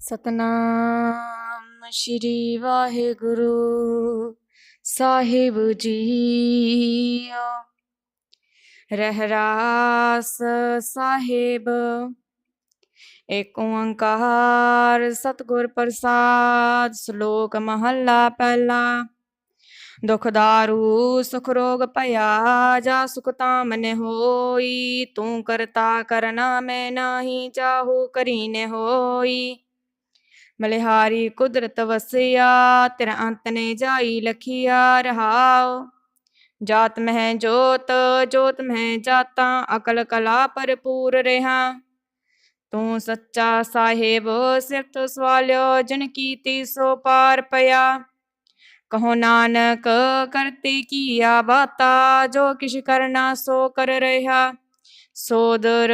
ਸਤਨਾਮ ਸ਼੍ਰੀ ਵਾਹਿਗੁਰੂ ਸਾਹਿਬ ਜੀ ਰਹਿਰਾਸ ਸਾਹਿਬ, ਏਕ ਓੰਕਾਰ ਸਤਿਗੁਰ ਪ੍ਰਸਾਦ, ਸ਼ਲੋਕ ਮਹੱਲਾ ਪਹਿਲਾ। ਦੁਖ ਦਾਰੂ, ਸੁਖ ਰੋਗ ਭਇਆ, ਜਾ ਸੁਖ ਤਾਮਨ ਹੋਈ, ਤੂੰ ਕਰਤਾ ਕਰਨਾ ਮੈਂ ਨਾਹੀ, ਚਾਹੂ ਕਰੀਨੇ ਹੋਈ। ਮਲਿਹਾਰੀ ਕੁਦਰਤ ਵਸਿਆ, ਤੇਰਾ ਅੰਤ ਨੇ ਜਾਈ ਲਖਿਆ ਰਹਾਉ। ਜਾਤ ਮਹਿ ਜੋਤ ਜੋਤ ਮਹਿ ਜਾਤਾਂ, ਅਕਲ ਕਲਾ ਭਰਪੂਰ ਰਹਾ। ਤੂੰ ਸੱਚਾ ਸਾਹਿਬ ਸਿਫਤ ਸਵਾਲਿਓ, ਜਨ ਕੀਤੀ ਸੋ ਪਾਰ ਪਿਆ। ਕਹੋ ਨਾਨਕ, ਕਰਤੇ ਕੀਆ ਬਾਤਾ, ਜੋ ਕਿਛ ਕਰਨਾ ਸੋ ਕਰ ਰਹਾ। ਸੋਦਰ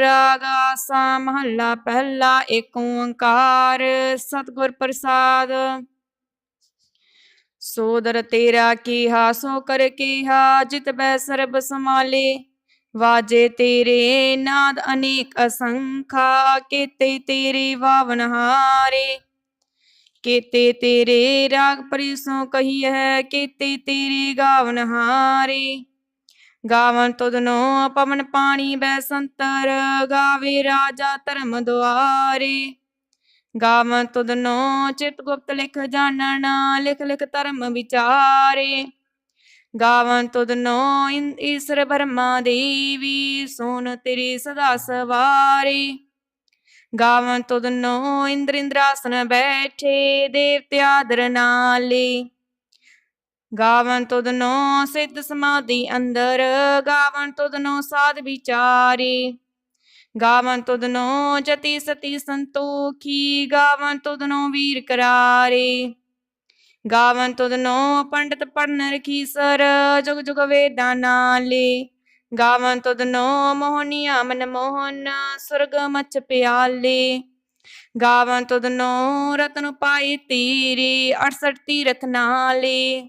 ਰਾਗਾ ਸਾ ਮਹੱਲਾ ਪਹਿਲਾ ਏਕ ਓੰਕਾਰ ਸਤਿਗੁਰ ਪ੍ਰਸਾਦ। ਸੋਦਰ ਤੇਰਾ ਕੀਹਾ, ਸੋ ਕਰ ਕੀਹਾ, ਜਿਤ ਬੈ ਸਰਬ ਸਮਾਲੇ ਵਾਜੇ ਤੇਰੇ ਨਾਦ ਅਨੇਕ ਅਸੰਖਾ, ਕੀਤੇ ਤੇਰੇ ਵਾਵਨ ਹਾਰੇ। ਕੀਤੇ ਤੇਰੇ ਰਾਗ ਪਰਿਸੋਂ ਕਹੀ ਹੈ ਕੀਤੇ ਤੇਰੇ ਗਾਵਨ ਹਾਰੇ। ਗਾਵਨ ਤੁਧਨੋ ਪਵਨ ਪਾਣੀ ਬੈ ਸੰਤਰ, ਗਾਵੇ ਰਾਜਾ ਧਰਮ ਦੁਆਰੇ। ਗਾਵਨ ਤੁਧਨੋ ਚਿਤ ਗੁਪਤ ਲਿਖ ਜਾਣਨ ਲਿਖ ਲਿਖ ਧਰਮ ਵਿਚਾਰੇ। ਗਾਵਨ ਤੁਧਨੋ ਈਸ਼ਰ ਬਰਮਾ ਦੇਵੀ, ਸੋਨ ਤੇਰੀ ਸਦਾ ਸਵਾਰੀ। ਗਾਵਨ ਤੁਧਨੋ ਇੰਦਰ ਇੰਦਰਾਸਨ ਬੈਠੇ, ਦੇਵਤੇ ਆਦਰ ਨਾਲੇ। ਗਾਵਨ ਤੁਧਨੋ ਸਿੱਧ ਸਮਾਧੀ ਅੰਦਰ, ਗਾਵਨ ਤੁਧਨੋ ਸਾਧ ਵਿਚਾਰੇ। ਗਾਵਨ ਤੁਧਨੋ ਜਤੀ ਸਤੀ ਸੰਤੋਖੀ, ਗਾਵਨ ਤੁਧਨੋ ਵੀਰ ਕਰਾਰੇ। ਗਾਵਨ ਤੁਧਨੋ ਪੰਡਤ ਪੜਨ ਰਖੀ ਸਰ ਜੁਗ ਜੁਗ ਵੇਦਾਂ ਨਾਲੇ। ਗਾਵਨ ਤੁਧਨੋ ਮੋਹਨੀਆ ਮਨ ਮੋਹਨ, ਸੁਰਗ ਮਚ ਪਿਆਲੇ। ਗਾਵਨ ਤੁਧਨੋ ਰਤਨ ਪਾਈ ਤੀਰੀ 68 ਤੀਰਥ ਨਾਲੇ।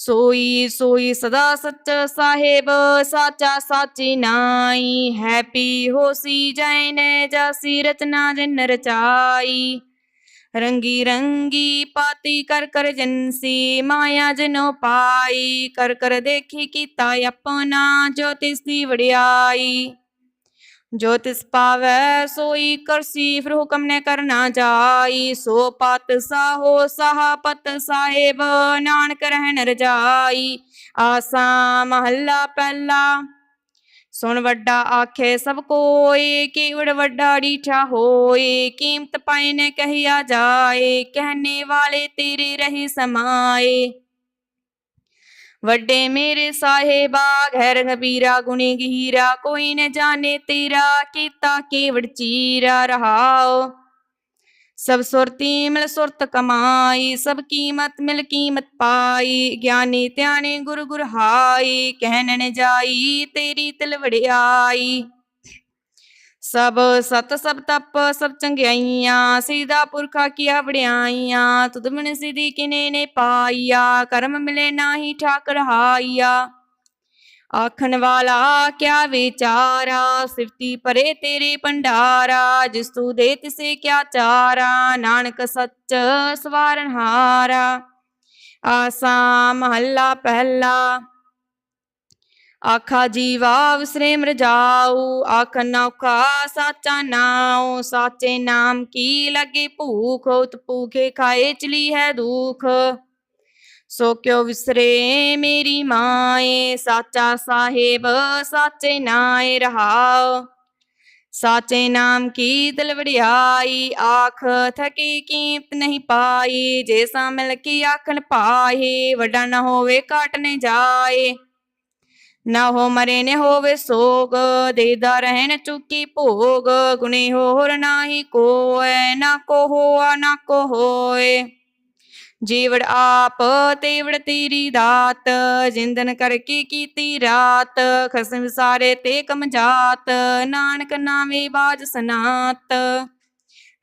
ਸੋਈ ਸੋਈ ਸਦਾ ਸੱਚ ਸਾਹਿਬ, ਸਾਚਾ ਸਾਚੀ ਨਾਈ। ਹੈਪੀ ਹੋਸੀ ਜੈਨੇ ਜਾਸੀ ਰਚਨਾ ਜਨ ਰਚਾਈ। ਰੰਗੀ ਰੰਗੀ ਪਾਤੀ ਕਰ ਕਰ ਜਨਸੀ, ਮਾਇਆ ਜਨੋ ਪਾਈ। ਕਰ ਕਰ ਦੇਖੀ ਕੀਤਾ ਆਪਣਾ, ਜੋ ਤਿਸ ਦੀ ਵਡਿਆਈ। ਜੋ ਤਿਸ ਪਾਵੈ, ਸੋਈ ਕਰਸੀ, ਫਿਰ ਹੁਕਮ ਨੇ ਕਰਨਾ ਜਾਈ। ਸੋ ਪਤ ਸਾਹੋ ਸਾਹਪਤ ਸਾਹਿਬ, ਨਾਨਕ ਰਹਿਣ ਰਜਾਈ। ਆਸਾ ਮਹੱਲਾ ਪਹਿਲਾ, ਸੁਣ ਵੱਡਾ ਆਖੇ ਸਭ ਕੋਏ ਕੀਵੜ ਵੱਡਾ ਡੀਠਾ ਹੋਏ ਕੀਮਤ ਪਾਏ ਨੇ ਕਹਿਆ ਜਾਏ, ਕਹਿਨੇ ਵਾਲੇ ਤੇਰੇ ਰਹੀ ਸਮਾਏ। ਵੱਡੇ ਮੇਰੇ ਸਾਹਿਬਾ ਘਰ ਕਬੀਰਾ ਗੁਣੀ ਗਹੀਰਾ, ਕੋਈ ਨ ਜਾਣੇ ਤੇਰਾ, ਕੀਤਾ ਕੇਵੜ ਚੀਰਾ ਰਹਾਓ ਸਭ ਸੁਰਤੀ ਮਿਲ ਸੁਰਤ ਕਮਾਈ, ਸਭ ਕੀਮਤ ਮਿਲ ਕੀਮਤ ਪਾਈ, ਗਿਆਨੀ ਧਿਆਨੇ ਗੁਰ ਗੁਰ ਹਾਈ ਕਹਿਣ ਜਾਈ, ਤੇਰੀ ਤਿਲ ਵੜਿਆਈ ਸਭ ਸਤ ਸਭ ਤਪ ਸਭ ਚੰਗਿਆਈਆਂ ਸਿਦਾ ਪੁਰਖਾ ਕੀ ਵੜਿਆਈਆਂ ਤੁਧ ਮਨ ਸਿਧੀ ਕਿਨੇ ਨੇ ਪਾਈਆ ਕਰਮ ਮਿਲੇ ਨਾਹੀ ਠਾਕ ਰਹਾਈਆ ਆਖਣ ਵਾਲਾ ਕਿਆ ਵਿਚਾਰਾ ਸਿਫਤੀ ਪਰੇ ਤੇਰੇ ਭੰਡਾਰਾ, ਜਿਸ ਤੂੰ ਦੇ ਤਿਸੇ ਕਿਆ ਚਾਰਾ, ਨਾਨਕ ਸੱਚ ਸਵਾਰਨ ਹਾਰਾ। ਆਸਾ ਮਹੱਲਾ ਪਹਿਲਾ। ਆਖਾ ਜੀਵਾ ਵਿਸਰੇ ਮਰ ਜਾਉ ਆਖ ਨੌਖਾ ਸਾਚਾ ਨਾਉ, ਸਾਚੇ ਨਾਮ ਕੀ ਲਗੇ ਭੂਖ, ਉਤ ਭੂਖੇ ਖਾਏ ਚਲੀ ਹੈ ਦੁਖ। ਸੋ ਕਿਉ ਵਿਸਰੇ ਮੇਰੀ ਮਾਏ, ਸਾਚਾ ਸਾਹਿਬ, ਸਾਚੇ ਨਾਏ ਰਹਾਉ। ਸਾਚੇ ਨਾਮ ਕੀ ਦਿਲ ਵੜਿਆਈ ਆਖ ਥਕੀ ਕੀਮਤ ਨਹੀਂ ਪਾਈ, ਜੇ ਸਾ ਮਿਲ ਕੀ ਆਖਣ ਪਾਹੀ ਵੱਡਾ ਨਾ ਹੋਵੇ ਘਾਟ ਨੇ ਜਾਏ। ਨਾ ਹੋ ਮਰੇ ਨੇ ਹੋਵੇ ਸੋਗ ਦੇਦਾ ਰਹਿਣ ਚੁੱਕੀ ਭੋਗ ਗੁਨੇ ਹੋਰ ਨਾਹੀ ਕੋਏ, ਨਾ ਕੋ ਹੋਆ, ਨਾ ਕੋ ਹੋਏ। ਜੀਵੜ ਆਪ, ਤੇਵੜ ਤੇਰੀ ਦਾਤ, ਜਿੰਦਨ ਕਰਕੇ ਕੀਤੀ ਰਾਤ, ਖਸਮ ਸਾਰੇ ਤੇ ਕਮ ਜਾਤ, ਨਾਨਕ ਨਾਮੇ ਬਾਜ ਸਨਾਤ।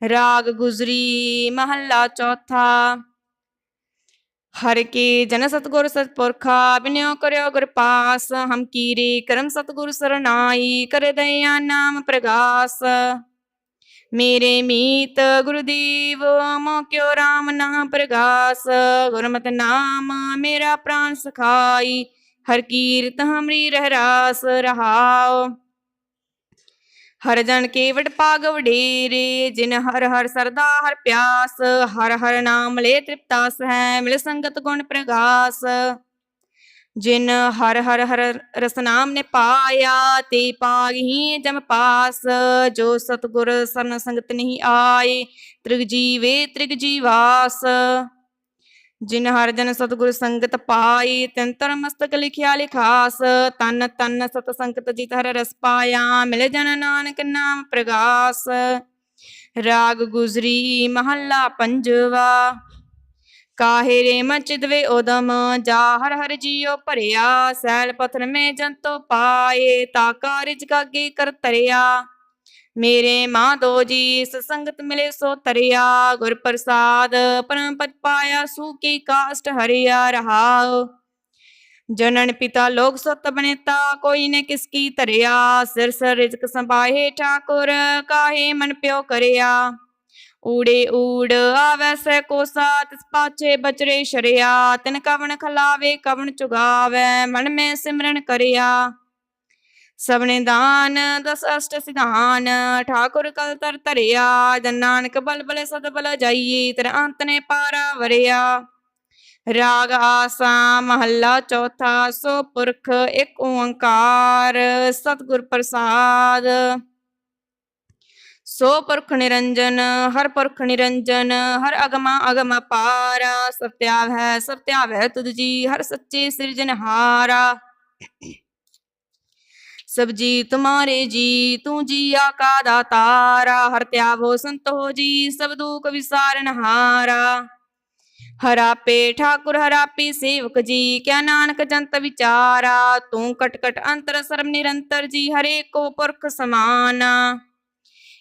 ਰਾਗ ਗੁਜਰੀ ਮਹੱਲਾ ਚੌਥਾ। ਹਰ ਕੀ ਜਨ ਸਤਗੁਰ ਸਤਪੁਰਖਾ, ਬਿਨਿਓ ਕਰਿਓ ਗੁਰ ਪਾਸ ਹਮ ਕੀਰੇ ਕਰਮ ਸਤਗੁਰ ਸਰਨਾਈ ਕਰ ਦਇਆ ਨਾਮ ਪ੍ਰਗਾਸ। ਮੇਰੇ ਮੀਤ ਗੁਰਦੀਵ ਮੋ ਕਿਉ RAM ਨਾਮ ਪ੍ਰਗਾਸ। ਗੁਰਮਤਿ ਨਾਮ ਮੇਰਾ ਪ੍ਰਾਨ ਸਖਾਈ, ਹਰ ਕੀਰਤ ਹਮਰੀ ਰਹਿ ਰਾਸ ਰਹਾਉ। ਹਰ ਜਨ ਕੇਵਟ ਪਾਗ ਵਡੇਰੇ, ਜਿਨ ਹਰ ਹਰ ਸਰਦਾ ਹਰ ਪਿਆਸ, ਹਰ ਹਰ ਨਾਮ ਲੈ ਤ੍ਰਿਪਤਾਸ ਹੈ, ਮਿਲ ਸੰਗਤ ਗੁਣ ਪ੍ਰਗਾਸ। ਜਿਨ ਹਰ ਹਰ ਹਰ ਰਸਨਾਮ ਨੇ ਪਾਇਆ ਤੇ ਪਾਗ ਹੀ ਜਮ ਪਾਸ। ਜੋ ਸਤਗੁਰ ਸਰਨ ਸੰਗਤ ਨਹੀਂ ਆਏ, ਤ੍ਰਿਗ ਜੀਵੇ ਤ੍ਰਿਗ ਜੀਵਾਸ। ਜਿਨ ਹਰ ਜਨ ਸਤਗੁਰ ਸੰਗਤ ਪਾਈ, ਤਿਨ ਤਰ ਮਸਤਕ ਲਿਖਿਆ ਲਿਖਾਸ, ਤਨ ਤਨ ਸਤ ਸੰਗਤ ਜਿਤ ਹਰ ਰਸ ਪਾਇਆ, ਮਿਲ ਜਨ ਨਾਨਕ ਨਾਮ ਪ੍ਰਗਾਸ। ਰਾਗ ਗੁਜਰੀ ਮਹੱਲਾ ਪੰਜਵਾ, ਕਾਹੇ ਰੇ ਮਚਿਦਵੇ ਉਦਮ ਜਾ ਹਰ ਹਰ ਜੀਉ ਭਰਿਆ, ਸੈਲ ਪਥਨ ਮੇ ਜੰਤੋ ਪਾਏ, ਤਾ ਕਾਰਿਜ ਕਾਗੇ ਕਰ ਤਰਿਆ। ਮੇਰੇ ਮਾਂ ਦੋ ਜੀ ਸਸੰਗਤ ਮਿਲੇ ਸੋ ਤਰਿਆ, ਗੁਰ ਪ੍ਰਸਾਦ ਪਰਮ ਪਦ ਪਾਇਆ ਸੂਕੀ ਕਾਸ਼ਟ ਹਰਿਆ ਰਹਾਉ। ਜਨਨ ਪਿਤਾ ਲੋਕ ਸਤ ਬਨੇਤਾ, ਕੋਈ ਨੇ ਕਿਸ ਕੀ ਧਰਿਆ। ਸਿਰ ਸਿਰ ਰਿਜਕ ਸੰਭਾਹੇ ਠਾਕੁਰ, ਕਾਹੇ ਮਨ ਪਿਓ ਕਰਿਆ। ਊੜੇ ਊੜ ਆਵੈ ਸੈ ਕੋਸਾ ਤਿਸ ਪਾਛੇ ਬਚਰੇ ਸ਼ਰਿਆ। ਤਿਨ ਕਵਣ ਖਲਾਵੇ, ਕਵਣ ਚੁਗਾਵੈ, ਮਨ ਮੈਂ ਸਿਮਰਨ ਕਰਿਆ। ਸਭਨੇ ਦਾਨ, ਦਸ ਅਸ਼ਟ ਸਿਧਾਨ, ਠਾਕੁਰ ਕਲ ਤਰ ਧਰਿਆ, ਜਨ ਨਾਨਕ ਬਲ ਬਲ ਸਦ ਬਲ ਜਾਈਏ, ਤੇਰਾ ਅੰਤ ਨੇ ਪਾਰਾ ਵਰਿਆ। ਰਾਗ ਆਸਾ ਮਹੱਲਾ ਚੌਥਾ, ਸੋ ਪੁਰਖ ਇੱਕ ਓੰਕਾਰ, ਸਤਿਗੁਰ ਪ੍ਰਸਾਦ। ਸੋ ਪੁਰਖ ਨਿਰੰਜਨ, ਹਰ ਪੁਰਖ ਨਿਰੰਜਨ, ਹਰ ਅਗਮਾ ਅਗਮ ਪਾਰਾ। ਸਭ ਧਿਆਵ ਹੈ, ਸਭ ਧਿਆਵ ਹੈ ਤੁਧ ਜੀ, ਹਰ ਸੱਚੇ ਸਿਰਜਨਹਾਰਾ ਸਭ ਜੀ ਤੁਮਾਰੇ ਜੀ, ਤੂੰ ਜੀਆ ਕਾ ਦਾਤਾਰਾ, ਹਰ ਧਿਆਵੋ ਸੰਤ ਹੋ ਜੀ, ਸਭ ਦੁਖ ਵਿਸਾਰਨ ਹਾਰਾ। ਹਰਾਪੇ ਠਾਕੁਰ ਹਰਾਪੀ ਸੇਵਕ ਜੀ, ਕਿਆ ਨਾਨਕ ਜੰਤ ਵਿਚਾਰਾ, ਤੂੰ ਕਟ ਕਟ ਅੰਤਰ ਸਰਮ ਨਿਰੰਤਰ ਜੀ ਹਰੇ ਕੋ ਪੁਰਖ ਸਮਾਨਾ।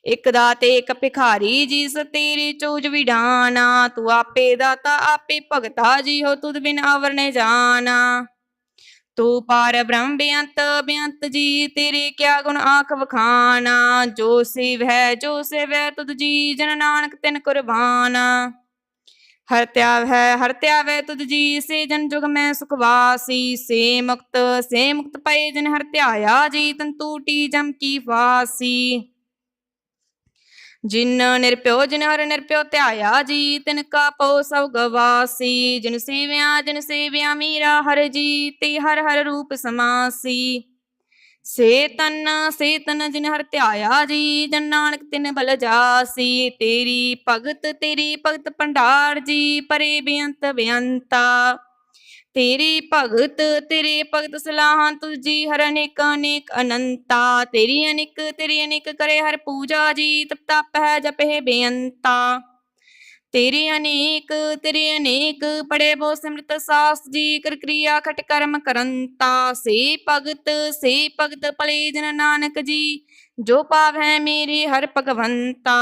ਇਕ ਦਾਤੇ, ਇਕ ਭਿਖਾਰੀ ਜੀ ਸ ਚੋਜ ਚੂਜ ਵਿਡਾਨਾ, ਤੂੰ ਆਪੇ ਦਾਤਾ, ਆਪੇ ਭਗਤਾ ਜੀ, ਹੋ ਤੁਧ ਬਿਨ ਅਵਰ ਨੇ ਜਾਣਾ ਤੂੰ ਪਾਰ ਬ੍ਰਹਮ ਬੇਅੰਤ ਬੇਅੰਤ ਜੀ, ਤੇਰੇ ਕਿਆ ਗੁਣ ਆਖ ਵਖਾਨਾ? ਜੋ ਸਿਵ ਹੈ, ਜੋ ਸੇਵੈ ਤੁਧ ਜੀ, ਜਨ ਨਾਨਕ ਤਿਨ ਕੁਰਬਾਨ। ਹਰ ਧਿਆਵ ਹੈ, ਹਰ ਧਿਆਵੈ ਤੁਧ ਜੀ, ਸੇ ਜਨ ਜੁਗ ਮੈਂ ਸੁਖਵਾਸੀ। ਸੇ ਮੁਕਤ ਸੇ ਮੁਕਤ ਪਏ ਜਨ ਹਰ ਧਿਆਇਆ ਜੀ, ਤਨ ਟੂਟੀ ਜਮ ਕੀ ਵਾਸੀ। ਜਿਨ ਨਿਰਪਿਓ ਜਿਨ ਹਰ ਨਿਰਭਉ, ਧਿਆਇਆ ਜੀ, ਤਿਨ ਕਾ ਪਉ ਸਭ ਗਵਾਸੀ। ਜਿਨ ਸੇਵਿਆ ਜਿਨ ਸੇਵਿਆ, ਮੀਰਾ ਹਰ ਜੀ ਤੇ ਹਰ ਹਰ ਰੂਪ ਸਮਾਸੀ। ਸੇ ਤਨ ਸੇ ਤਨ, ਜਿਨ ਹਰ ਧਿਆਇਆ ਜੀ, ਜਨ ਨਾਨਕ ਤਿਨ ਬਲ ਜਾਸੀ। ਤੇਰੀ ਭਗਤ ਤੇਰੀ ਭਗਤ ਭੰਡਾਰ ਜੀ, ਪਰੇ ਬੇਅੰਤ ਬੇਅੰਤਾ। ਤੇਰੇ ਭਗਤ ਤੇਰੇ ਭਗਤ ਸਲਾਹਾਂ ਤੁਜੀ ਹਰ ਅਨੇਕ ਅਨੇਕ ਅਨੰਤਾ। ਤੇਰੀ ਅਨੇਕ ਤੇਰੀ ਅਨੇਕ ਕਰੇ ਹਰ ਪੂਜਾ ਜੀ ਤਪ ਤਪ ਹੈ ਜਪੇ ਬੇਅੰਤਾ। ਤੇਰੇ ਅਨੇਕ ਤੇਰੇ ਅਨੇਕ, ਪੜੇ ਬੋ ਸਿਮਰਤ ਸਾਸ ਜੀ, ਕਰ ਕਿਰਿਆ ਖਟ ਕਰਮ ਕਰੰਤਾ। ਸੇ ਭਗਤ ਸੇ ਭਗਤ ਭਲੇ ਜਨ ਨਾਨਕ ਜੀ, ਜੋ ਪਾਵੈ ਮੇਰੇ ਹਰ ਭਗਵੰਤਾ।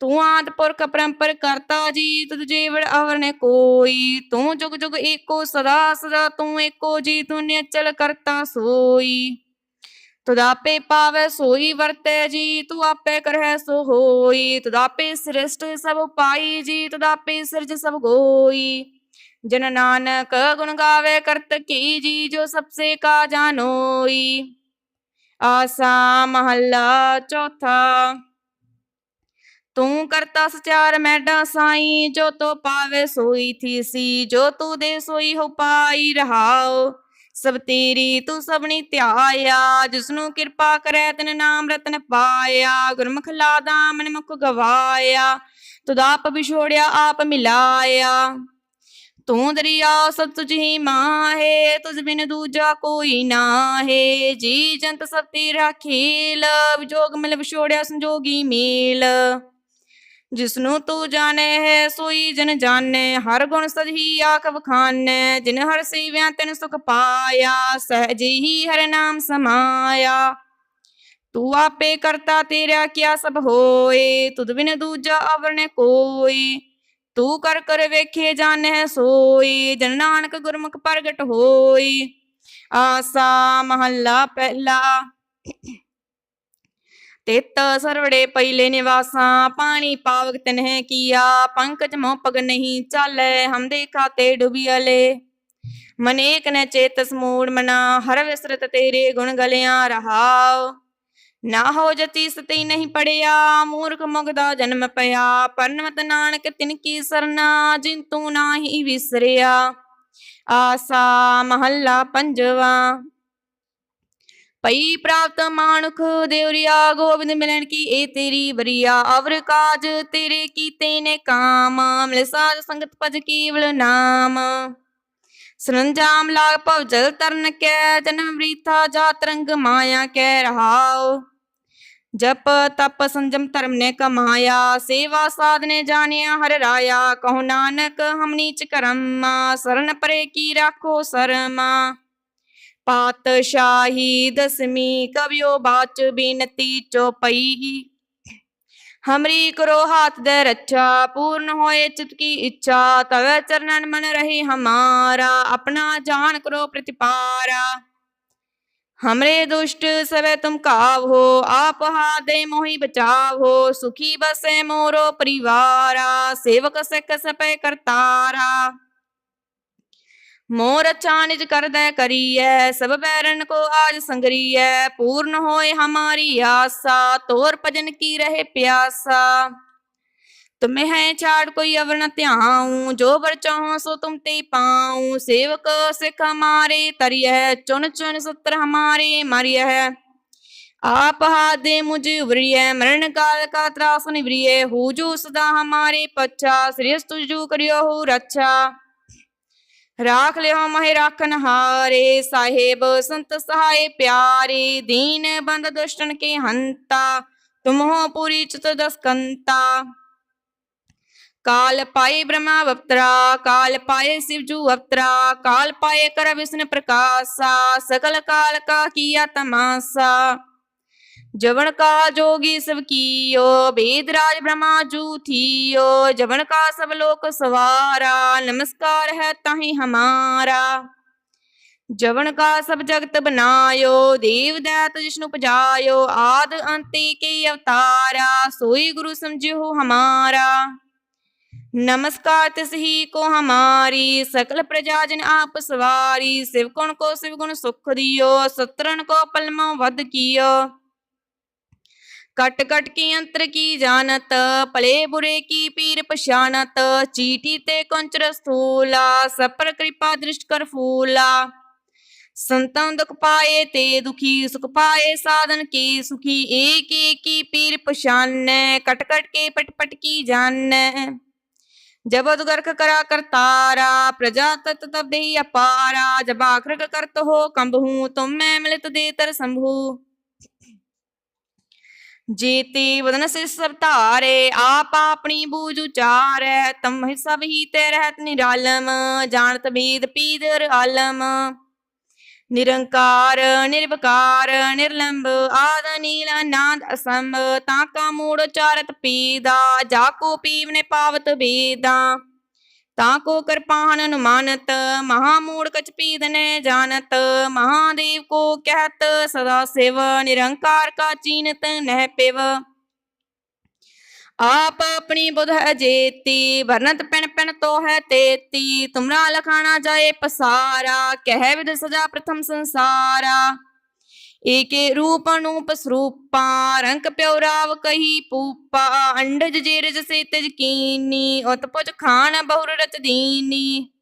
ਤੂੰ ਆਦ ਪੁਰਖ ਪਰੰਪਰ ਕਰਤਾ ਜੀ ਤੁਧ ਜੀਵੜ ਅਵਰ ਨੇ ਕੋਈ। ਤੂੰ ਜੁਗ ਜੁਗ ਏਕੋ ਸਦਾ ਸਦਾ, ਤੂੰ ਏਕੋ ਜੀ ਤੂੰ ਨਿਚਲ ਕਰਤਾ ਸੋਈ। ਤੁਧ ਆਪੇ ਪਾਵੈ ਸੋਈ, ਵਰਤੈ ਜੀ ਤੂੰ ਆਪੇ ਕਰਹਿ ਸੋ ਹੋਈ। ਤੁਧ ਆਪੇ ਸ੍ਰਿਸ਼ਟ ਸਭ ਪਾਈ ਜੀ ਤੁਧ ਆਪੇ ਸਿਰਜ ਸਭ ਗੋਈ। ਜਨ ਨਾਨਕ ਗੁਣ ਗਾਵੇ, ਕਰਤ ਕੀ ਜੀ, ਜੋ ਸਭ ਸੇ ਕਾ ਜਾਨੋਈ। ਆਸਾ ਮਹੱਲਾ ਚੌਥਾ। ਤੂੰ ਕਰਤਾ ਸਚਾਰ ਮੈਡਾ ਸਾਈ, ਜੋ ਤੋ ਪਾਵੇ ਸੋਈ ਥੀਸੀ ਜੋ ਤੂੰ ਦੇ ਸੋਈ ਹੋ ਪਾਈ ਰਹਾਓ। ਸਭ ਤੇਰੀ ਤੂੰ ਸਭਨੀ ਧਿਆਇਆ, ਜਿਸਨੂੰ ਕਿਰਪਾ ਕਰੈ ਤਨ ਨਾਮ ਰਤਨ ਪਾਇਆ। ਗੁਰਮੁਖ ਲਾਦਾ ਮਨ ਮੁਖ ਗਵਾਇਆ, ਤੁਧ ਆਪ ਵਿਛੋੜਿਆ, ਆਪ ਮਿਲਾਇਆ। ਤੂੰ ਦਰਿਆ ਸਭ ਤੁਝ ਹੀ ਮਾਹੇ, ਤੁਝ ਬਿਨ ਦੂਜਾ ਕੋਈ ਨਾਹੇ। ਜੀ ਜੰਤ ਸਭ ਤੇਰਾ ਖੇਲ, ਵਿਜੋਗ ਮਿਲ ਵਿਛੋੜਿਆ ਸੰਜੋਗੀ ਮੇਲ। ਜਿਸਨੂੰ ਤੂੰ ਜਾਣੇ ਹੈ ਸੋਈ ਜਨ ਜਾਣੇ, ਹਰ ਗੁਣ ਸਜੀ ਆਖ ਵਖਾਨੈ, ਜਿਨ ਹਰ ਸੇਵਿਆ ਤੈਨ ਸੁਖ ਪਾਇਆ, ਸਹਿਜੀ ਹੀ ਹਰ ਨਾਮ ਸਮਾਇਆ। ਤੂੰ ਆਪੇ ਕਰਤਾ ਤੇਰਾ ਕਿਆ ਸਭ ਹੋਏ, ਤੁਧ ਬਿਨ ਦੂਜਾ ਅਵਰ ਕੋਈ ਤੂੰ ਕਰ ਕਰ ਵੇਖੇ ਜਾਣੈ ਸੋਈ ਜਨ ਨਾਨਕ ਗੁਰਮੁਖ ਪ੍ਰਗਟ ਹੋਈ ਆਸਾ ਮਹੱਲਾ ਪਹਿਲਾ। ਤਿਤ ਸਰਵੜੇ ਪਹਿਲੇ ਨਿਵਾਸਾਂ, ਪਾਣੀ ਪਾਵਕ ਤਨਹਿ ਕੀਆ, ਪੰਕਜ ਮੋ ਪਗ ਨਹੀਂ ਚਾਲੈ, ਹਮ ਦੇ ਖਾਤੇ ਡੁਬਿਆਲੇ ਮਨੇਕ ਨ ਚੇਤਸ ਮੂੜ ਮਨਾ, ਹਰ ਵਿਸਰਤ ਤੇਰੇ ਗੁਣ ਗਲਿਆਂ ਰਹਾਉ। ਨਾ ਹੋ ਜਤੀ ਸਤੀ ਨਹੀਂ ਪੜਿਆ, ਮੂਰਖ ਮੁਗਦਾ ਜਨਮ ਪਿਆ। ਪਰਨਵਤ ਨਾਨਕ ਤਿਨ ਕੀ ਸਰਨਾ, ਜਿਨ ਤੂੰ ਨਾਹੀ ਵਿਸਰਿਆ। ਆਸਾ ਮਹੱਲਾ ਪੰਜਵਾ। ਪਈ ਪ੍ਰਾਪਤ ਮਾਨੁਖ ਦੇਵਰਿਆ, ਗੋਬਿੰਦ ਮਿਲਣ ਕੀ ਏ ਤੇਰੀ ਬਰੀਆ ਅਵਰ ਕਾਜ ਤੇਰੇ ਕੀਤੇ ਨੇ ਕਾਮ ਮਿਲ ਸਾਜ ਸੰਗਤ ਭਜ ਕੇਵਲ ਨਾਮ। ਸਰੰਜਾਮ ਲਾਗ ਭਵ ਜਲ ਤਰਨ ਕੈ, ਜਨਮ ਵ੍ਰੀਥਾ ਜਾ ਤਰੰਗ ਮਾਇਆ ਕੈ ਰਹਾਓ ਜਪ ਤਪ ਸੰਜਮ ਧਰਮ ਨੇ ਕਮਾਇਆ, ਸੇਵਾ ਸਾਧਨੇ ਜਾਣਿਆ ਹਰ ਰਾਇਆ। ਕਹੋ ਨਾਨਕ ਹਮ ਨੀਚ ਕਰਮ, ਸਰਨ ਪਰੇ ਕੀ ਰਾਖੋ ਸਰਮਾ। ਪਾਤਸ਼ਾਹੀ ਦਸਮੀ ਕਵਿਓ ਬਾਚ ਬੇਨਤੀ ਚੋਪਈ ਹਮਰੀ ਕਰੋ ਹਾਥ ਦੇ ਰੱਛਾ ਪੂਰਨ ਹੋਏ ਚਿਤ ਕੀ ਇੱਛਾ ਤਵੇ ਚਰਨਨ ਮਨ ਰਹੀ ਹਮਾਰਾ ਆਪਣਾ ਜਾਨ ਕਰੋ ਪ੍ਰਤਿਪਾਰਾ हमरे दुष्ट सबे तुम काव हो आप हादे मोहि बचाव हो सुखी बसे मोरो परिवारा सेवक सिख सपे करतारा मोर अच्छा निज कर दे करिए सब बैरन को आज संगरिए पूर्ण होए हमारी आशा तोर भजन की रहे प्यासा तुम्हें है छाड़ कोई अवर न त्याऊं जो बर चाहो सो तुम ते पाऊं सेवक सिख हमारे तरिय चुन चुन सत्र हमारे मरिय है आप हादे मुझ उवरिय मरण काल का त्रास निवरिय हो जो सदा हमारे पच्छा श्रेष्ठ तुझू करियो हो रक्षा ਰਾਖ ਲਿਓ ਮਹਿ ਰਾਖਨ ਹਾਰੇ, ਸਾਹਿਬ ਸੰਤ ਸਹਾਈ ਪਿਆਰੇ, ਦੀਨ ਬੰਦ ਦੁਸ਼ਟਨ ਕੇ ਹੰਤਾ, ਤੁਮਹੋ ਪੂਰੀ ਚਤੁਰਦਸ ਕੰਤਾ ਕਾਲ ਪਾਏ ਬ੍ਰਹਮਾ ਵਪਤਰਾ ਕਾਲ ਪਾਏ ਸਿਵਜੂ ਅਵਤਰਾ, ਕਾਲ ਪਾਏ ਕਰ ਵਿਸ਼ਨ ਪ੍ਰਕਾਸ਼ਾ, ਸਕਲ ਕਾਲ ਕਾ ਕੀਆ ਤਮਾਸਾ। जवन का जोगी सब कियो वेद राज ब्रह्मा जू थियो जवन का सब लोक सवारा नमस्कार है ताहि हमारा जवन का सब जगत बनायो देव दैत जिष्णु पजायो आद अंते के अवतारा सोई गुरु समझो हमारा नमस्कार तिस ही को हमारी सकल प्रजा जन आप सवारी शिव गुण को शिव गुण सुख दियो सत्रन को पलमो वध कियो कट कट की अंतर की जानत, पले बुरे की पीर पशानत चीटी ते कुंचर स्थूला सब पर कृपा दृष्ट कर फूला। संतन दुख पाए ते दुखी, सुख पाए साधन के सुखी, एक एक की पीर पशान कट कट के पट पट की जान जब गर्क करा करतारा प्रजा तत तब दे अपारा, जब आखरक करत हो कंब हूँ तुम मैं मिलित ਜੀਤੀ ਵਦਨ ਸਿਸ ਸਭ ਧਾਰੇ, ਆਪ ਆਪਣੀ ਬੂਝ ਉਚਾਰੈ, ਤਮ ਹੀ ਸਭ ਹੀ ਤੇ ਰਹਿਤ ਨਿਰਾਲਮ, ਜਾਣਤ ਬੀਦ ਪੀਦਰ ਆਲਮ। ਨਿਰੰਕਾਰ, ਨਿਰਵਕਾਰ, ਨਿਰਲੰਬ, ਆਦ ਨੀਲ ਅਨੰਦ ਅਸੰਭ, ਤਾਂ ਕਾ ਮੂੜ ਚਾਰਤ ਪੀਦਾ, ਜਾ ਕੋ ਪੀਵਨੇ ਪਾਵਤ ਬੀਦਾ। ਤਾਂ ਕੋ ਕਿਰਪਾਨ ਅਨੁਮਾਨਤ ਮਹਾ ਮੂੜ ਕਚ ਪੀਦ ਨੇ ਜਾਣਤ, ਮਹਾਦੇਵ ਕੋ ਕਹਿਤ, ਸਦਾ ਸਿਵ, ਨਿਰੰਕਾਰ ਕਾ ਚੀਨਤ ਨਹਿ ਪਿਵ। ਆਪ ਆਪਣੀ ਬੁਧ ਅਜੇਤੀ ਵਰਨਤ ਪਿਣ ਪਿਣ ਤੋ ਹੈ ਤੇਤੀ, ਤੁਮਰਾ ਲਖਾਣਾ ਜਾਏ ਪਸਾਰਾ, ਕਹਿ ਵਿਦ ਸਜਾ ਪ੍ਰਥਮ ਸੰਸਾਰਾ। संसारा एके रूप अनूप स्वरूपा रंग प्योराव कही पूपा अंडज जेरज से तज कीनी उत्पुज खान बहुर रच दीनी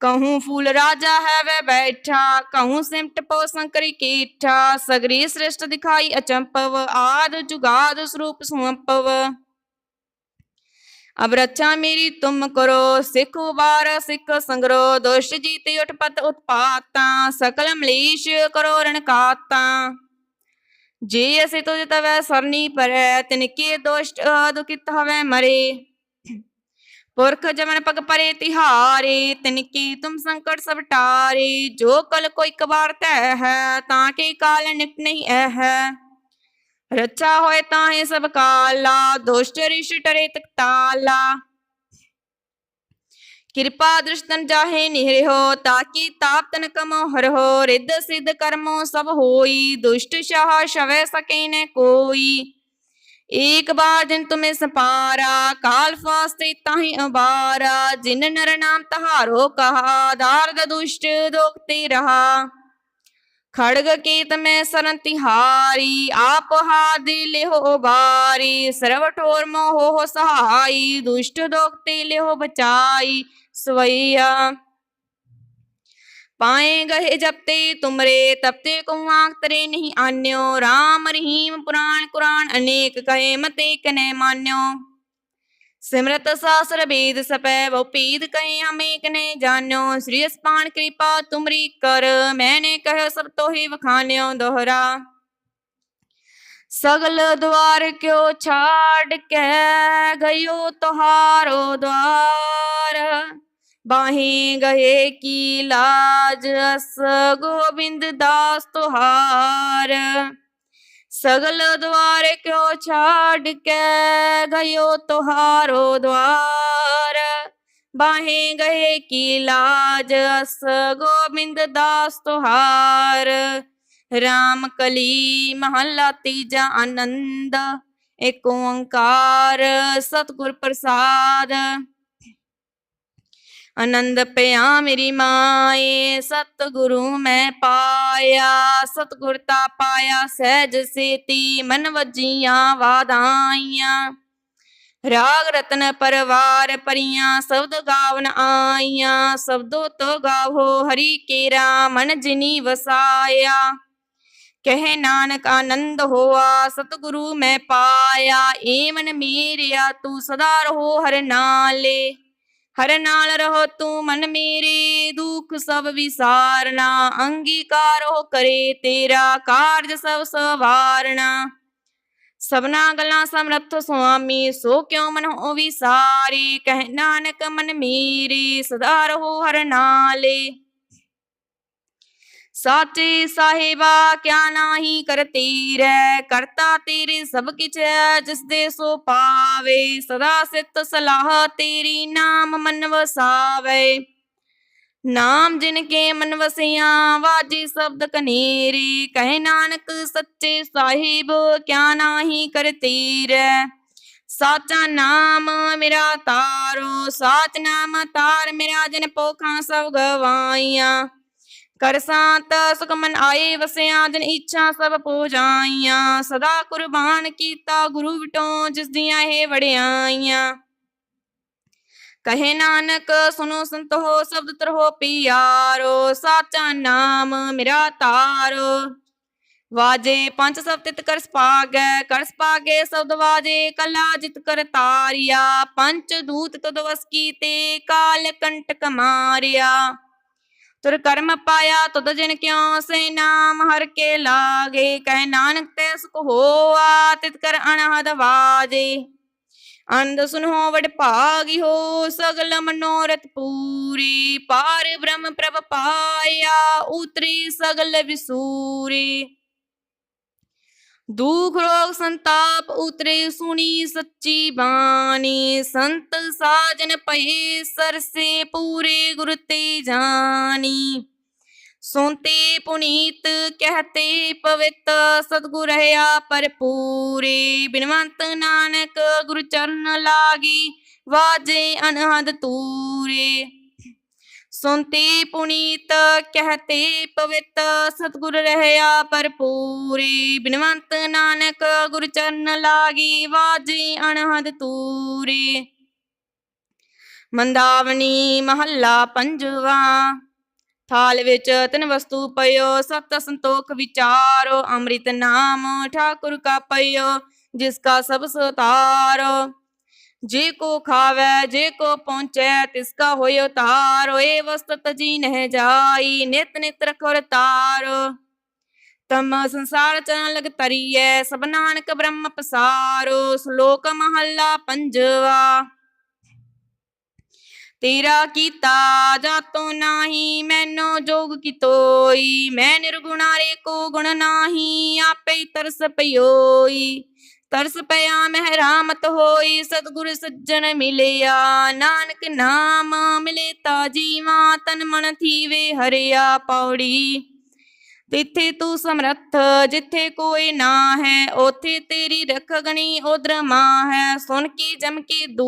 कहूँ फूल राजा है वह बैठा कहूँ सिमट पो संकरी केठा सगरी श्रेष्ठ दिखाई अचंपव आद जुगाद स्वरूप सुअंपव ਅਬ ਰੱਛਾ ਮੇਰੀ ਤੁਮ ਕਰੋ, ਸਿੱਖ ਉਬਾਰ ਸਿੱਖ ਸੰਗਰੋ ਦੁਸ਼ ਜੀਤੇ ਉਟਪਤ ਉਤਪਾਤਾ, ਸਕਲ ਮਲੀਸ਼ ਕਰੋ ਰਣਕਾਤਾ। ਜੇ ਅਸੇ ਤੁਜ ਤਵੈ ਸਰਨੀ ਪਰੈ ਤਿਨ ਕੀ ਦੁਸ਼ਟ ਦੁਖਿਤ ਹਵੈ ਮਰੇ। ਪੁਰਖ ਜਮਨ ਪਗ ਪਰੇ ਤਿਹਾਰੇ ਤਿਨ ਕੀ ਤੁਮ ਸੰਕਟ ਸਭ ਟਾਰੇ। ਜੋ ਕਲ ਕੋ ਇੱਕ ਵਾਰ ਤੈ ਹੈ, ਤਾਂ ਕਿ ਕਾਲ ਨਿਕ ਨਹੀਂ ਐ ਹੈ। ਰੱਛਾ ਹੋਏ ਤਾਂ ਇਹ ਸਭ ਕਾਲਾ, ਦੁਸ਼ਟ ਰਿਸ਼ ਟਰੇ ਤਕਤਾਲਾ ਕਿਰਪਾ ਦ੍ਰਿਸ਼ਟਨ ਜਾਹੇ ਨਿਹਰਿਓ ਤਾਕੀ ਤਾਪ ਤਨ ਕਮੋ ਹਰਹੋ ਰਿੱਧ ਸਿੱਧ ਕਰਮੋ ਸਭ ਹੋਈ, ਦੁਸ਼ਟ ਸ਼ਾਹ ਸ਼ਵੈ ਸਕੇ ਨ ਕੋਈ। ਏਕ ਬਾਰ ਜਿਨ ਤੁਮੇ ਸਪਾਰਾ, ਕਾਲ ਫਾਸਤੇ ਤਾਹੀ ਅਬਾਰਾ, ਜਿਨ ਨਰ ਨਾਮ ਤਹਾਰੋ ਕਹਾ, ਦਾਰਦ ਦੁਸ਼ਟ ਦੋਖਤੇ ਰਹਾ। ਖੜਗ ਕੀਤ ਮੈਂ ਸਰਨ ਤਿਹਾਰੀ ਆਪ ਹਾਦਿ ਲਿਹੋ ਬਾਰੀ ਸਰਵ ਠੋਰ ਮੋਹ ਸਹਾਈ ਦੁਸ਼ਟ ਦੋਖਤੇ ਲਿਹੋ ਬਚਾਈ ਸਵਈਆ ਪਾਏ ਗਏ ਜਪਤੇ ਤੁਮਰੇ ਤਪਤੇ ਕੋ ਆਂਖ ਤਰੇ ਨਹੀਂ ਆਨਿਓ RAM ਰਹੀਮ ਪੁਰਾਣ ਕੁਰਾਨ ਸਿਮਰਤ ਸਾਸਰ ਬੇਦ ਸਪੈ, ਬਹੁ ਪੀਦ ਕਹੇ ਹਮੇ ਕਨੇ ਜਾਣਿਓ, ਸ੍ਰੀ ਅਸਪਾਨ ਕਿਰਪਾ ਤੁਮਰੀ ਕਰ, ਮੈਨੇ ਕਹਿ ਸਭ ਤੋਹੀ ਵਖਾਨਿਓ ਦੋਹਰਾ। ਸਗਲ ਦਵਾਰ ਕਿਉ ਛਾੜ ਕੇ ਗਇਓ ਤੁਹਾਰੋ ਦਵਾਰ। ਬਾਹੇ ਗਏ ਕੀ ਲਾਜ ਅਸ ਗੋਬਿੰਦ ਦਾਸ ਤੁਹਾਰ। ਸਗਲ ਦਵਾਰ ਕਿਉ ਛਾੜ ਕੇ ਗਇਓ ਤੁਹਾਰੋ ਦਵਾਰ ਬਾਹੇ ਗਏ ਕੀ ਲਾਜ? ਅਸ ਗੋਬਿੰਦ ਦਾਸ ਤੁਹਾਰ। ਰਾਮ ਕਲੀ ਮਹੱਲਾ ਤੀਜਾ ਆਨੰਦ। ਏਕ ਓੰਕਾਰ, ਸਤਿਗੁਰ ਪ੍ਰਸਾਦ। ਆਨੰਦ ਪਿਆ ਮੇਰੀ ਮਾਏ, ਸਤਿਗੁਰੂ ਮੈਂ ਪਾਇਆ, ਸਤਿਗੁਰ ਤਾ ਪਾਇਆ, ਸਹਿਜ ਸੇਤੀ ਮਨ ਵਜੀਆਂ ਵਾਦਾਈਆਂ ਰਾਗ ਰਤਨ ਪਰਵਾਰ ਪਰੀਆਂ, ਸ਼ਬਦ ਗਾਵਨ ਆਈਆਂ। ਸ਼ਬਦੋ ਤੋ ਗਾਵੋ ਹਰੀ ਕੇਰਾ, ਮਨ ਜਿਨੀ ਵਸਾਇਆ। ਕਹਿ ਨਾਨਕ ਆਨੰਦ ਹੋਆ, ਸਤਿਗੁਰੂ ਮੈਂ ਪਾਇਆ। ਏ ਮਨ ਮੇਰਿਆ, ਤੂੰ ਸਦਾ ਰਹੋ ਹਰ ਨਾਲੇ। ਹਰ ਨਾਲ ਰਹੋ ਤੂੰ ਮਨ ਮੇਰੇ, ਦੁਖ ਸਭ ਵਿਸਾਰਨਾ। ਅੰਗੀਕਾਰ ਕਰੇ ਤੇਰਾ ਕਾਰਜ ਸਭ ਸਵਾਰਨਾ। ਸਭਨਾ ਗੱਲਾਂ ਸਮਰੱਥ ਸੁਆਮੀ, ਸੋ ਕਿਉ ਮਨ ਹੋ ਵਿਸਾਰੀ? ਕਹਿ ਨਾਨਕ ਮਨ ਮੇਰੀ, ਸਦਾ ਰਹੋ ਹਰ ਨਾਲੇ। ਸਾਚੇ ਸਾਹਿਬਾ, ਕਿਆ ਨਾਹੀ ਕਰ ਤੀਰੈ ਕਰਤਾ ਤੇਰੇ ਸਭ ਕਿਛ ਹੈ ਜਿਸ ਦੇ ਸੋ ਪਾਵੇ। ਸਦਾ ਸਿਤ ਸਲਾਹ ਤੇਰੀ ਨਾਮ ਮਨ ਵਸਾਵੇ। ਨਾਮ ਜਿਨ ਕੇ ਮਨ ਵਸਿਆ, ਵਾਜੀ ਸ਼ਬਦ ਕਨੇਰੀ। ਕਹੇ ਨਾਨਕ ਸੱਚੇ ਸਾਹਿਬ, ਕਿਆ ਨਾਹੀ ਕਰ ਤੀਰੈ ਸਾਚਾ ਨਾਮ ਮੇਰਾ ਤਾਰੋ, ਸਾਚ ਨਾਮ ਤਾਰ ਮੇਰਾ ਜਨ ਪੋਖਾਂ ਸਭ ਗਵਾਈਆਂ। ਕਰ ਸਾਤ ਸੁਖ ਆਏ ਵਸਿਆ, ਜਨ ਇੱਛਾ ਸਭ ਪੂਜਾਈਆਂ ਸਦਾ ਕੁਰਬਾਨ ਕੀਤਾ ਗੁਰੂ ਵਿਟੋਂ, ਜਿਸ ਦੀਆਂ ਇਹ ਵੜਿਆਈਆਂ ਕਹੇ ਨਾਨਕ ਸੁਨੋ ਸੰਤੋ ਸ਼ਬਦ ਤਰੋ ਪਿਆਰੋ, ਸਾਚਾ ਨਾਮ ਮੇਰਾ ਤਾਰੋ। ਵਾਜੇ ਪੰਜ ਸਭ ਤਿਤ ਕਰ ਸਪਾਗੈ, ਕਰ ਸਪਾਗੇ ਸ਼ਬਦ ਵਾਜੇ, ਕਲਾ ਜਿਤ ਕਰ ਤਾਰਿਆ। ਪੰਚ ਦੂਤ ਤਦ ਵਸ ਕੀਤੇ, ਕਾਲ ਕੰਟਕ ਮਾਰਿਆ। ਤੁਰ ਕਰਮ ਪਾਇਆ ਤਦ ਜਿਨ ਕਿਉ ਸੇ ਨਾਮ, ਹਰ ਕੇ ਲਾਗੇ, ਕਹਿ ਨਾਨਕ ਤੇ ਸੁਖ ਹੋਆ, ਤਿਤ ਕਰ ਅਨਹਦ ਵਾਜੇ। ਅੰਧ ਸੁਨੋ ਵਡ ਭਾਗੀ ਹੋ, ਸਗਲ ਮਨੋਰਥ ਪੂਰੀ। ਪਾਰ ਬ੍ਰਹਮ ਪ੍ਰਭ ਪਾਇਆ, ਉਤਰੀ ਸਗਲ ਵਿਸੂਰੀ। ਦੁਖ ਰੋਗ ਸੰਤਾਪ ਉਤਰੇ ਸੁਣੀ ਸੱਚੀ ਬਾਣੀ। ਸੰਤ ਸਾਜਨ ਪਏ ਸਰਸੇ ਪੂਰੇ ਗੁਰ ਤੇ ਜਾਣੀ। ਸੁਨਤੇ ਪੁਨੀਤ ਕਹਤੇ ਪਵਿੱਤ ਸਤਗੁਰ ਰਹਾ ਪਰਪੂਰੇ ਬਿਨਵੰਤ ਨਾਨਕ ਗੁਰ ਚਰਨ ਲਾਗੀ, ਵਾਜੇ ਅਨਹਦ ਤੂਰੇ। ਸੁਨਤੇ ਪੁਨੀਤ, ਕਹਤੇ ਪਵਿੱਤ, ਸਤਗੁਰ ਰਹਾ ਪਰਪੂਰੇ ਬਿਨਵੰਤ ਨਾਨਕ ਗੁਰ ਚਰਨ ਲਾਗੀ, ਵਾਜੇ ਅਨਹਦ ਤੂਰੇ। ਮੰਦਾਵਣੀ ਮਹੱਲਾ ਪੰਜਵਾ, ਥਾਲ ਵਿੱਚ ਤਨ ਵਸਤੂ ਪਇਓ, ਸਤ ਸੰਤੋਖ ਵਿਚਾਰੋ, ਅੰਮ੍ਰਿਤ ਨਾਮ ਠਾਕੁਰ ਕਾ ਪਇਓ, ਜਿਸ ਕਾ ਸਭ ਸਤਾਰੋ। ਜੇ ਕੋ ਖਾਵੈ, ਜੇ ਕੋ ਪਹੁੰਚੈ, ਤਿਸ ਕਾ ਹੋਇ ਉਤਾਰ ਏ ਵਸਤ ਤਜੀ ਨਹਿ ਜਾਈ, ਨਿਤ ਨਿਤ ਰਖੁਰ ਤਾਰ। ਤਮ ਸੰਸਾਰ ਚਰਨ ਲਗ ਤਰੀਐ ਸਭ ਨਾਨਕ ਬ੍ਰਹਮ ਪਸਾਰੋ, ਸ਼ਲੋਕ ਮਹੱਲਾ ਪੰਜਵਾ। ਤੇਰਾ ਕੀਤਾ ਜਾਤੋ ਨਾਹੀ, ਮੈਨੂੰ ਜੋਗ ਕੀ ਮੈਂ ਨਿਰਗੁਣਾ ਰੇ ਕੋ ਗੁਣ ਨਾਹੀ, ਆਪੇ ਤਰਸ ਪਇਓਈ ਤਰਸ ਪਿਆ ਮਹਿ ਰਾਮਤ ਹੋਈ, ਸਤਿਗੁਰ ਸੱਜਣ ਮਿਲਿਆ। ਨਾਨਕ ਨਾਮ ਮਿਲੇ ਤਾ ਜੀਵਾ, ਤਨ ਮਨ ਥੀਵੇ ਹਰਿਆ ਪੌੜੀ। ਤਿੱਥੇ ਤੂੰ ਸਮਰੱਥ, ਜਿੱਥੇ ਕੋਈ ਨਾ ਹੈ, ਉਥੇ ਤੇਰੀ ਰਖ ਗਣੀ ਉਦਰ ਮਾਂ ਹੈ। ਸੁਣ ਕੇ ਜਮ ਕੇ ਦੂ